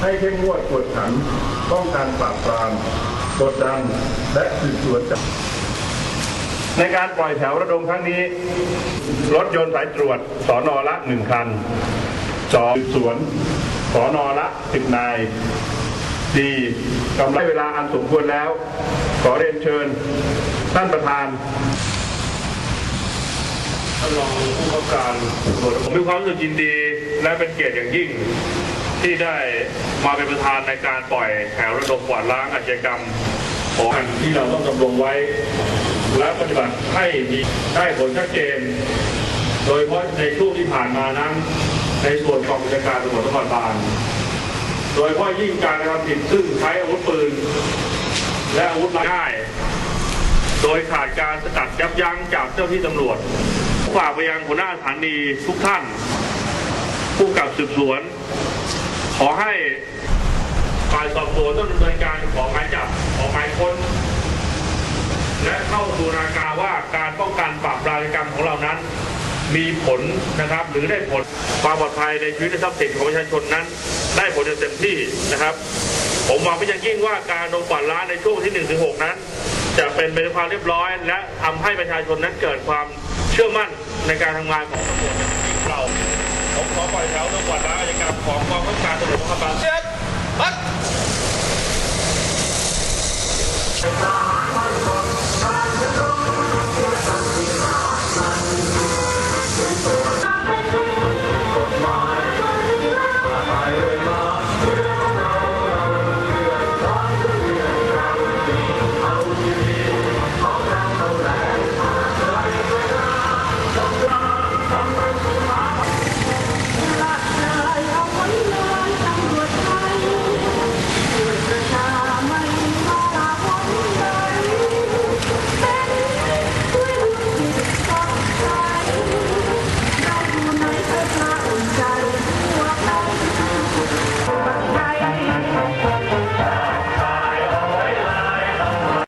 ให้เข้มงวดกวดขันป้องกันปราบปรามกดดันและสืบสวนจับในการปล่อยแถวระดมครั้งนี้ รถยนต์สายตรวจสอนอละหนึ่งคันสอสืบสวนสอนอละสิบนายดีกำไรเวลาอันสมควรแล้ว ขอเรียนเชิญท่านประธานท่านรองผู้กำกับการตรวจผมมีความรู้สึกยินดีและเป็นเกียรติอย่างยิ่ง ที่ได้มาเป็นประธานในการปล่อยแถวระดมกวาดล้างอาชญากรรมของอันที่เราต้องดำรงไว้ และปฏิบัติให้มีได้ผลชัดเจน โดยเฉพาะในช่วงที่ผ่านมานั้น ในส่วนกองบัญชาการตำรวจนครบาลโดยเฉพาะยิ่งการกระทำผิดซึ่งใช้อาวุธปืน และอาวุธง่ายโดยขาดการสกัดยับยั้งจากเจ้าที่ตำรวจฝากไปยังหัวหน้าสถานีทุกท่าน ผู้กับสืบสวน ขอให้ฝ่ายสอบสวนต้องดำเนินการขอหมายจับขอหมายค้น และเข้าสู่นาการว่าการป้องกันปราบปรามอาชญากรรมของเรานั้น มีผลนะครับ หรือได้ผลความปลอดภัยในชีวิตและทรัพย์สินของประชาชนนั้น ได้ผลอย่างเต็มที่นะครับ ผมหวังเป็นอย่างยิ่งว่าการลงกวาดล้างในช่วงที่1นถึงหนั้น จะเป็นไปด้วยความเรียบร้อย และทำให้ประชาชนนั้นเกิดความเชื่อมั่นในการทำงานของตำรวจองเรา ผมขอปล่อยแถวำรองวัดร้าอาชญารของกองบังคับการตำรวจนครบาล